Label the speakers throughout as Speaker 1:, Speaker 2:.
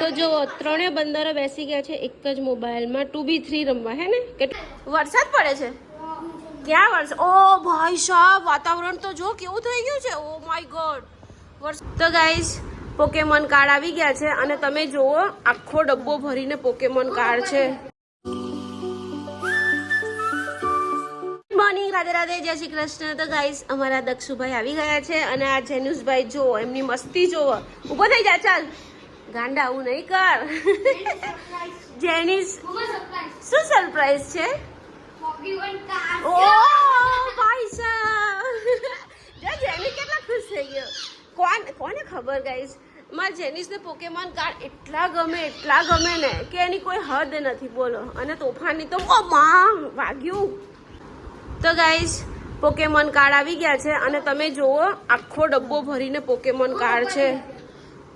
Speaker 1: તો જો, ત્રણેય બંદરો બેસી ગયા છે, એક જ મોબાઈલમાં. ટુ બી થ્રી રમવા, હે ને? વરસાદ પડે છે? ક્યાં વરસાદ ઓ ભાઈ સાહેબ, વાતાવરણ તો જો કેવું થઈ ગયું છે. ઓ માય ગોડ તો ગાઈઝ પોકેમોન કાર્ડ આવી ગયા છે અને તમે જુઓ, આખો ડબ્બો ભરીને પોકેમોન કાર્ડ છે. મોર્નિંગ રાધે રાધે, જય શ્રી કૃષ્ણ. તો ગાઈઝ અમારા દક્ષુભાઈ આવી ગયા છે અને આ જેનુસભાઈ જો એમની મસ્તી, જુઓ. ઊભો થઈ જા, ચાલ. ગાંડા આવું નહીં કર. જેની શું સરપ્રાઈઝ છે? ઓ ભાઈ સાહેબ જેની કેટલા ખુશ થઈ ગયો. કોણ કોને ખબર ગાઈઝ મારા જેનિસને પોકેમોન કાર્ડ એટલા ગમે એટલા ગમે ને કે એની કોઈ હદ નથી. બોલો. અને તોફાનની તો માં વાગ્યું. તો ગાઈઝ પોકેમોન કાર્ડ આવી ગયા છે અને તમે જુઓ આખો ડબ્બો ભરીને પોકેમોન કાર્ડ છે.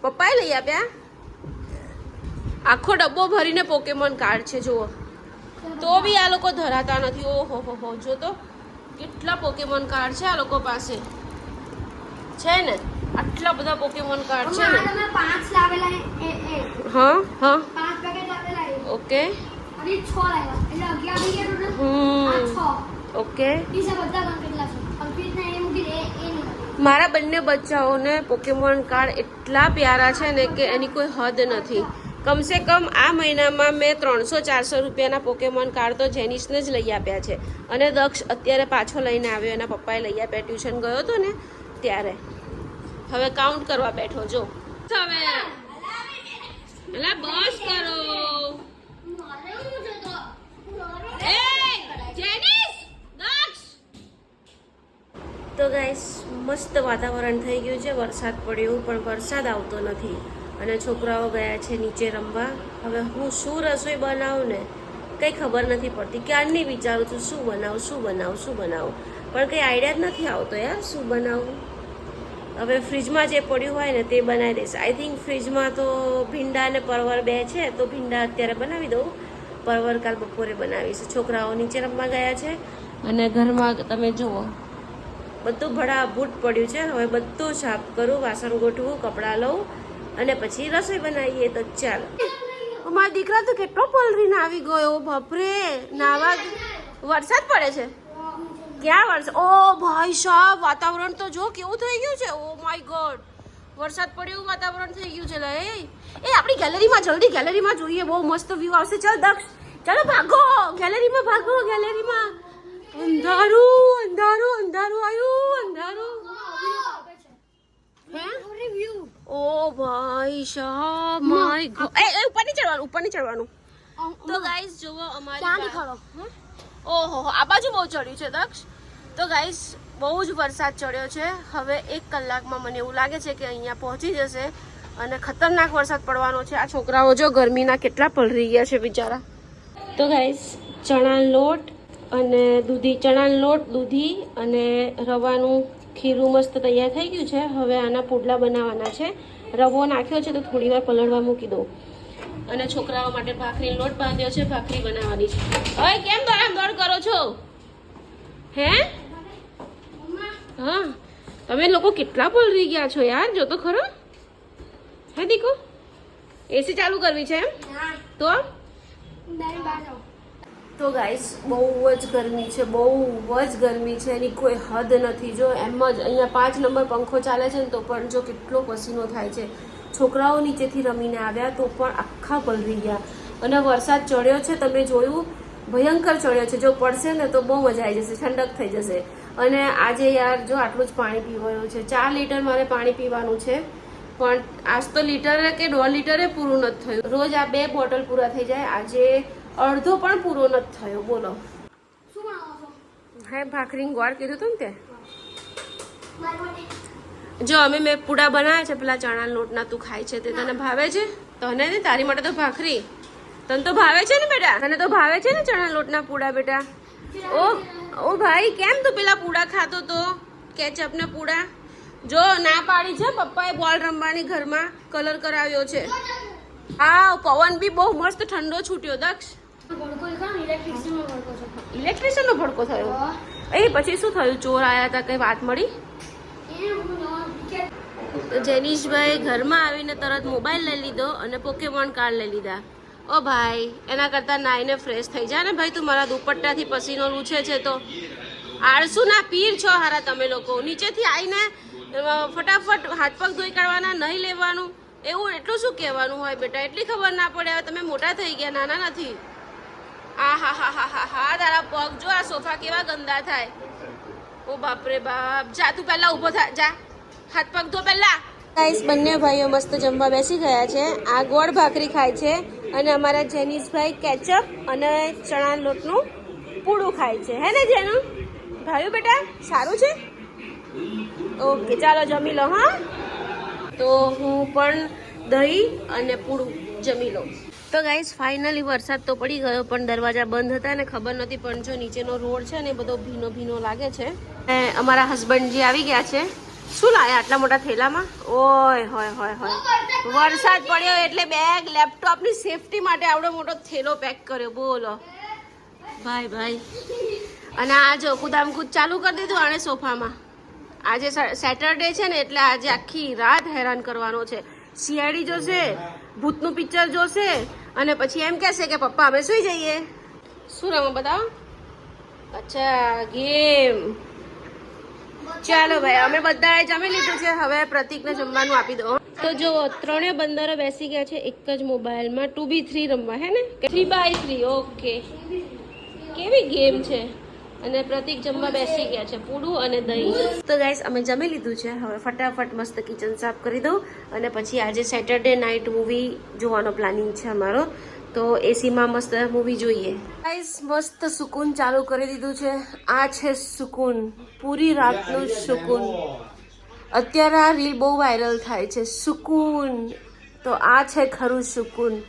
Speaker 1: પપ્પાએ લઈ આપ્યા? આખો ડબ્બો ભરીને પોકેમોન કાર્ડ છે જુઓ. તો બી આ લોકો ધરાતા નથી. ઓહો હો હો જો તો. કેટલા પોકેમોન કાર્ડ છે આ લોકો પાસે? છે ને? આટલા બધા પોકેમોન કાર્ડ છે ને?
Speaker 2: પાંચ લાવેલા એ
Speaker 1: હા હા.
Speaker 2: પાંચ પેકેટ લાવેલા
Speaker 1: ઓકે.
Speaker 2: અને છ લાવ્યા. એટલે અગિયાર થઈ ગયા total. આ છ.
Speaker 1: ઓકે.
Speaker 2: ઈ બધા કેટલા છે? અલ્પિતને એ મૂકી દે એ
Speaker 1: મારા બંને બચ્ચાઓને પોકેમોન કાર્ડ એટલા પ્યારા છે ને કે એની કોઈ હદ નથી. કમસે કમ આ મહિનામાં મેં ત્રણસો ચારસો રૂપિયાના પોકેમોન કાર્ડ તો જેનિસને જ લઈ આપ્યા છે. અને દક્ષ અત્યારે પાછો લઈને આવ્યો, એના પપ્પાએ લઈ આપ્યા, ટ્યુશન ગયો હતો ને ત્યારે. હવે કાઉન્ટ કરવા બેઠો, જો. હવે. બસ કરો. તો ગાઈસ મસ્ત વાતાવરણ થઈ ગયું છે. વરસાદ પડ્યો, પણ વરસાદ આવતો નથી. અને છોકરાઓ ગયા છે નીચે રમવા. હવે હું શું રસોઈ બનાવું ને? કંઈ ખબર નથી પડતી. ક્યારની વિચારું છું, શું બનાવું શું બનાવું શું બનાવું? પણ કંઈ આઈડિયા જ નથી આવતો યાર, શું બનાવું? હવે ફ્રીજમાં જે પડ્યું હોય ને તે બનાવી દઈશ. આઈ થિંક ફ્રીજમાં તો ભીંડા અને પરવર બે છે, તો ભીંડા અત્યારે બનાવી દઉં. પરવર કાલ બપોરે બનાવીશ. છોકરાઓ નીચે રમવા ગયા છે અને ઘરમાં તમે જુઓ, બધું ભડાભૂટ પડ્યું છે. હવે બધું સાફ કરું, વાસણ ગોઠવું, કપડાં લઉં અને પછી રસોઈ બનાવીએ તો ચાલો. મારા દીકરા તો કેટલો પલરીને આવી ગયો બાપરે. નાવા વરસાદ પડે છે? ક્યાં વરસાદ? ઓ ભાઈ સાહેબ વાતાવરણ તો જો કેવું થઈ ગયું છે. Oh my god. વરસાદ પડ્યો એવું વાતાવરણ થઈ ગયું છે લે. એ એ આપણી ગેલેરીમાં જલ્દી ગેલેરીમાં જોઈએ. બહુ મસ્ત વ્યૂ આવશે. ચાલ દક્ષ. ચાલો ભાગો. ગેલેરીમાં ભાગો ગેલેરીમાં. અંધારું અંધારું અંધારું આવ્યું અંધારું. હે?
Speaker 2: રિવ્યુ
Speaker 1: ઓ ભાઈ શા માય ગોડ એ ઉપર નહીં ચડવાનું ઉપર નહીં ચડવાનું તો ગાઈસ જુઓ અમારી બા-
Speaker 2: દેખાડો?
Speaker 1: ઓહો આ બાજુ બહુ ચડ્યું છે દક્ષ. તો ગાઈસ બહુ જ વરસાદ ચડ્યો છે. હવે એક કલાકમાં મને એવું લાગે છે કે અહીંયા પહોંચી જશે અને ખતરનાક વરસાદ પડવાનો છે. આ છોકરાઓ જો ગરમીના કેટલા પલરી ગયા છે બિચારા. તો ગાઈસ ચણા લોટ અને દૂધી ચણા લોટ દૂધી અને રવાનું ખીરું મસ્ત તૈયાર થઈ ગયું છે. હવે આના પુડલા બનાવવાના છે. રવો નાખ્યો છે તો થોડી વાર પલળવા મૂકી દઉં. અને છોકરાઓ માટે ભાખરી લોટ બાંધ્યો છે. ભાખરી બનાવવાની છે. હવે કેમ દોડામ દોડ કરો છો? હે? હા. તમે લોકો કેટલા પલરી ગયા છો યાર? જો તો ખરો? હે દીકો? એસી ચાલુ કરવી છે એમ? તો? તો ગાઈસ બહુ જ ગરમી છે, બહુ જ ગરમી છે, એની કોઈ હદ નથી. જો એમ જ અહીંયા પાંચ નંબર પંખો ચાલે છે ને, તો પણ જો કેટલો પસીનો થાય છે. છોકરાઓ નીચેથી રમીને આવ્યા, તો પણ આખા પલરી ગયા. અને વરસાદ ચડ્યો છે, તમે જોયું? ભયંકર ચડ્યો છે. જો પડશે ને, તો બહુ મજા આવી જશે, ઠંડક થઈ જશે. અને આજે યાર, જો આટલું જ પાણી પીવાનું છે. ચાર લીટર મારે પાણી પીવાનું છે. પણ આજ તો લીટરે કે દોઢ લીટરે પૂરું નથી થયું. રોજ આ બે બોટલ પૂરા થઈ જાય. આજે અડધો પણ પૂરો નથી થયો બોલો.
Speaker 2: શું બનાવો છો?
Speaker 1: હે ભાખરી ગોળ કીધું તું ને તે? જો અમે મેં પૂડા બનાવ્યા છે પેલા ચણા લોટના તું ખાય છે તે. તને ભાવે છે? તને ને તારી માટે તો ભાખરી. તને તો ભાવે છે ને બેટા? તને તો ભાવે છે ને ચણા લોટના પૂડા બેટા? ઓ ઓ ભાઈ કેમ તું પેલા પૂડા ખાતો તો? કેચઅપ ને પૂડા? જો ના પાડી છે પપ્પાએ બોલ રમવાની ઘરમાં કલર કરાવ્યો છે. હા પવન બી બહુ મસ્ત ઠંડો છૂટ્યો દક્ષ.
Speaker 2: ઇલેક્ટ્રિશિયનનો ભડકો
Speaker 1: થયો? એ પછી શું થયું? ચોર આવ્યા હતા કઈ વાત મળી? જેનીશભાઈ ઘરમાં આવીને તરત મોબાઈલ લઈ લીધો અને પોકેમોન કાર્ડ લઈ લીધા. ઓ ભાઈ એના કરતાં નાઈને ફ્રેશ થઈ જા ને ભાઈ તું મારા દુપટ્ટાથી પસીનો લૂછે છે તો. આળસુના પીર છો હારા તમે લોકો. નીચેથી આવીને ફટાફટ હાથ પગ ધોઈ કાઢવાના નહીં લેવાનું. એવું એટલું શું કહેવાનું હોય બેટા? એટલી ખબર ના પડે. હવે તમે મોટા થઈ ગયા નાના નથી. આ હા હા હા હા હા તારા પગ જો આ સોફા કેવા ગંદા થાય. ઓ બાપરે બાપ, જા તું પહેલા ઊભો થા, જા. હાથ પગ ધો પહેલા. ગાઈસ બંને ભાઈઓ મસ્ત જમવા બેસી ગયા છે. આ ગોળ ભાખરી ખાય છે અને અમારા જેનીશભાઈ કેચઅપ અને ચણા લોટનું પૂડું ખાય છે. હે ને જેનું? ભાઈઓ બેટા, સારું છે? ઓકે ચાલો જમી લો, હા. તો હું પણ દહીં અને પૂડું જમી લો. તો ગાઈઝ ફાઇનલી વરસાદ તો પડી ગયો, પણ દરવાજા બંધ હતા ને ખબર નથી પણ જો નીચેનો રોડ છે ને બધો ભીનો ભીનો લાગે છે. અને અમારા હસબન્ડજી આવી ગયા છે, શું લાયા આટલા મોટા થેલામાં? ઓય, હોય હોય હોય. વરસાદ પડ્યો એટલે બેગ લેપટોપની સેફટી માટે આવડો મોટો થેલો પેક કર્યો, બોલો. ભાઈ ભાઈ અને આ જો કુદામકૂદ ચાલુ કરી દીધું આણે સોફામાં. આજે સેટરડે છે ને એટલે આજે આખી રાત હેરાન કરવાનો છે. સીઆઈડી જોશે, ભૂતનું પિક્ચર જોશે અને પછી એમ કહેશે કે પપ્પા, અમે સુઈ જઈએ. શું રમો બતાવો? અચ્છા, ગેમ. ચાલો ભાઈ, અમે બધાએ જમી લીધું છે. હવે પ્રતિકને જમવાનું આપી દો. તો જો ત્રણેય બંદરો બેસી ગયા છે, એક જ મોબાઈલમાં. ટુ બી થ્રી રમવા, હે ને? Three by three, okay. કેવી ગેમ છે? અને પ્રતિક જમવા બેસી ગયા છે, પૂડું અને દહીં. તો ગાઈસ અમે જમી લીધું છે. હવે ફટાફટ મસ્ત કિચન સાફ કરી દઉં અને પછી આજે સેટરડે નાઇટ મૂવી જોવાનો પ્લાનિંગ છે અમારો. તો એસીમાં મસ્ત મૂવી જોઈએ. ગાઈસ મસ્ત સુકૂન ચાલુ કરી દીધું છે. આ છે સુકૂન. પૂરી રાતનું સુકૂન. અત્યારે આ રીલ બહુ વાયરલ થાય છે. સુકૂન. તો આ છે ખરું સુકૂન.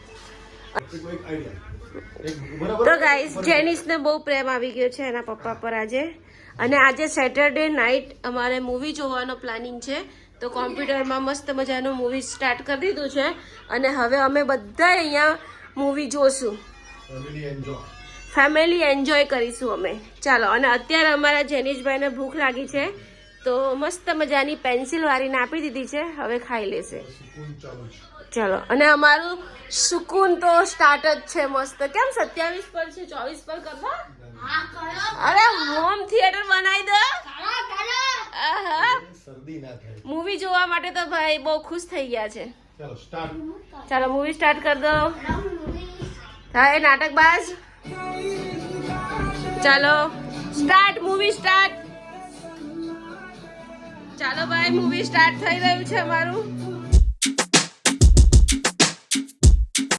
Speaker 1: તો ગાઈસ જેનિસને બહુ પ્રેમ આવી ગયો છે એના પપ્પા પર આજે. અને આજે સેટરડે નાઇટ અમારે મૂવી જોવાનો પ્લાનિંગ છે. તો કોમ્પ્યુટરમાં મસ્ત મજાનું મૂવી સ્ટાર્ટ કરી દીધું છે. અને હવે અમે બધા અહીંયા મૂવી જોશું. ફેમિલી એન્જોય કરીશું અમે. ચાલો અને અત્યારે અમારા જેનિશભાઈને ભૂખ લાગી છે. તો મસ્ત મજાની પેન્સિલ વાળીને આપી દીધી છે. હવે ખાઈ લેશે. ચલો અને અમારું સુકૂન તો સ્ટાર્ટ જ છે મસ્ત. કેમ સત્યાવીસ પર છે? ચોવીસ પર કરવા અરે હોમ થિયેટર બનાવી દે. મૂવી જોવા માટે તો ભાઈ બહુ ખુશ થઈ ગયા છે. ચાલો મૂવી સ્ટાર્ટ કરી દો. હા એ નાટક બાજ. ચાલો સ્ટાર્ટ મૂવી સ્ટાર્ટ ચાલો ભાઈ મૂવી સ્ટાર્ટ થઈ રહ્યું છે અમારું.